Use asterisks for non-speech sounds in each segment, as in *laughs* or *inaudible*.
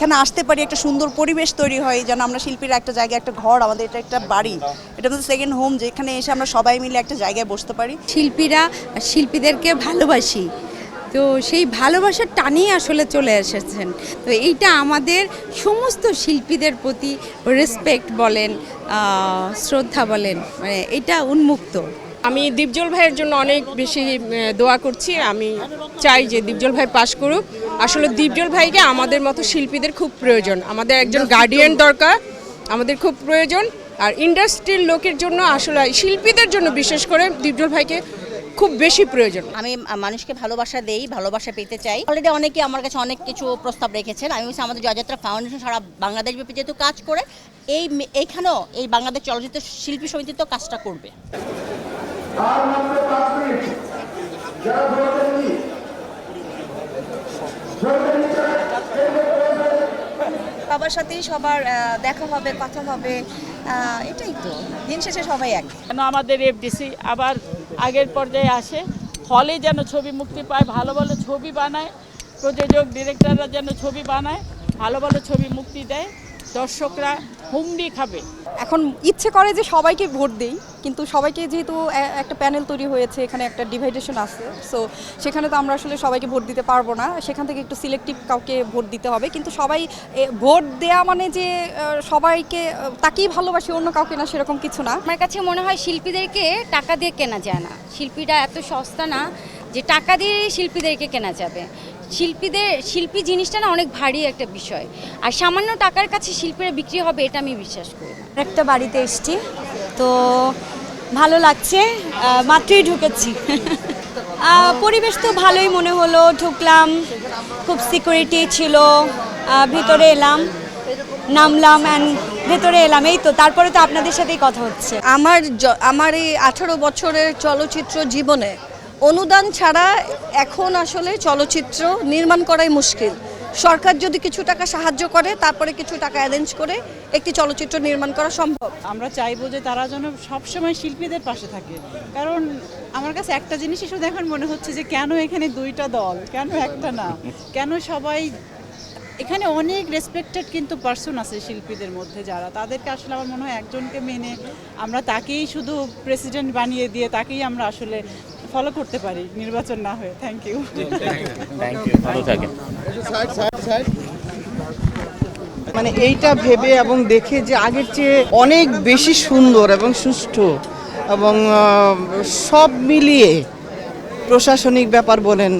এখানে আসতে পারি একটা সুন্দর পরিবেশ তৈরি হয় যেন আমরা শিল্পীরা একটা জায়গায় একটা ঘর আমাদের এটা একটা বাড়ি। এটা আমাদের সেকেন্ড হোম যেখানে এসে আমরা সবাই মিলে একটা জায়গায় বসতে পারি। শিল্পীরা শিল্পীদেরকে ভালোবাসি। তো সেই ভালোবাসার টানেই আসলে চলে এসেছেন। তো এইটা আমাদের সমস্ত শিল্পীদের প্রতি রেসপেক্ট বলেন শ্রদ্ধা বলেন মানে এটা উন্মুক্ত। আমি দীপজল ভাইয়ের জন্য অনেক বেশি দোয়া করছি। আমি চাই যে দীপজল ভাই পাশ করুক। আসলে দীপজল ভাইকে আমাদের মতো শিল্পীদের খুব প্রয়োজন। আমাদের একজন গার্ডিয়ান দরকার আমাদের খুব প্রয়োজন। আর ইন্ডাস্ট্রির লোকের জন্য আসলে শিল্পীদের জন্য বিশেষ করে দীপজল ভাইকে খুব বেশি প্রয়োজন। আমি মানুষকে ভালোবাসা দেই ভালোবাসা পেতে চাই। অলরেডি অনেকে আমার কাছে অনেক কিছু প্রস্তাব রেখেছেন। আমি হচ্ছে আমাদের জয়যাত্রা ফাউন্ডেশন সারা বাংলাদেশ ব্যাপী যেহেতু কাজ করে এই এইখানেও এই বাংলাদেশ চলচ্চিত্র শিল্পী সমিতি তো কাজটা করবে। সবার সাথেই সবার দেখা হবে, কথা হবে এটাই তো। দিন শেষে সবাই এক। কেন আমাদের এফডিসি আবার আগের পর্যায়ে আসে? হলে যেন ছবি মুক্তি পায়, ভালো ভালো ছবি বানায়, প্রযোজক ডিরেক্টররা যেন ছবি বানায়, ভালো ভালো ছবি মুক্তি দেয়। দর্শকরা হুমড়ি খাবে। এখন ইচ্ছে করে যে সবাইকে ভোট দেই কিন্তু সবাইকে যেহেতু একটা প্যানেল তৈরি হয়েছে এখানে একটা ডিভাইডেশন আছে সো সেখানে তো আমরা আসলে সবাইকে ভোট দিতে পারব না। সেখান থেকে একটু সিলেক্টিভ কাউকে ভোট দিতে হবে কিন্তু সবাই এ, ভোট দেয়া মানে যে সবাইকে তাকেই ভালোবাসি অন্য কাউকে না সেরকম কিছু না। আমার কাছে মনে হয় শিল্পীদেরকে টাকা দিয়ে কেনা যায় না। শিল্পীরা এত সস্তা না যে টাকা দিয়ে শিল্পীদেরকে কেনা যাবে। শিল্পীদের শিল্পী জিনিসটা না অনেক ভারী একটা বিষয়। আর সামান্য টাকার কাছে শিল্পীরা বিক্রি হবে এটা আমি বিশ্বাস করি একটা বাড়িতে এসছি তো ভালো লাগছে মাত্রই ঢুকেছি। *laughs* পরিবেশ তো ভালোই মনে হলো ঢুকলাম খুব সিকিউরিটি ছিল ভিতরে এলাম নামলাম অ্যান্ড ভেতরে এলাম এই তো তারপরে তো আপনাদের সাথেই কথা হচ্ছে। আমার আমার এই আঠারো বছরের চলচ্চিত্র জীবনে অনুদান ছাড়া এখন আসলে চলচ্চিত্র নির্মাণ করাই মুশকিল। সরকার যদি কিছু টাকা সাহায্য করে, তারপরে কিছু টাকা অ্যারেঞ্জ করে একটি চলচ্চিত্র নির্মাণ করা সম্ভব। আমরা চাইব যে তারা যেন সবসময় শিল্পীদের পাশে থাকে। কারণ আমার কাছে একটা জিনিসই শুধু এখন মনে হচ্ছে যে কেন এখানে দুইটা দল, কেন একটা না? কেন সবাই এখানে অনেক রেসপেক্টেড কিন্তু পার্সন আছে শিল্পীদের মধ্যে যারা। তাদেরকে আসলে আমার মনে হয় একজনকে মেনে আমরা তাকেই শুধু প্রেসিডেন্ট বানিয়ে দিয়ে তাকেই আমরা আসলে ফলো করতে পারি নির্বাচন না হয়ে। থ্যাংক ইউ মানে এইটা ভেবে এবং দেখে যে আগের চেয়ে অনেক বেশি সুন্দর এবং সুষ্ঠু এবং সব মিলিয়ে প্রশাসনিক ব্যাপার বলেন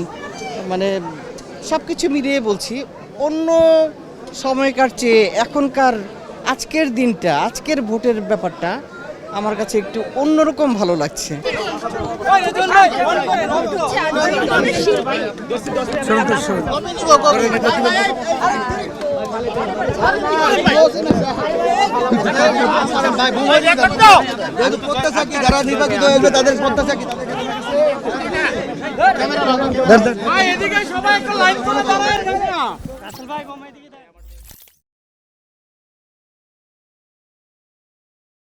মানে সব কিছু মিলিয়ে বলছি অন্য সময়কার চেয়ে এখনকার আজকের দিনটা আজকের ভোটের ব্যাপারটা আমার কাছে একটু অন্যরকম ভালো লাগছে। প্রত্যাশা কি যারা নির্বাচিত হয়েছে তাদের প্রত্যাশা কি এদিকে সবাই একটা লাইন করে দাঁড়ায়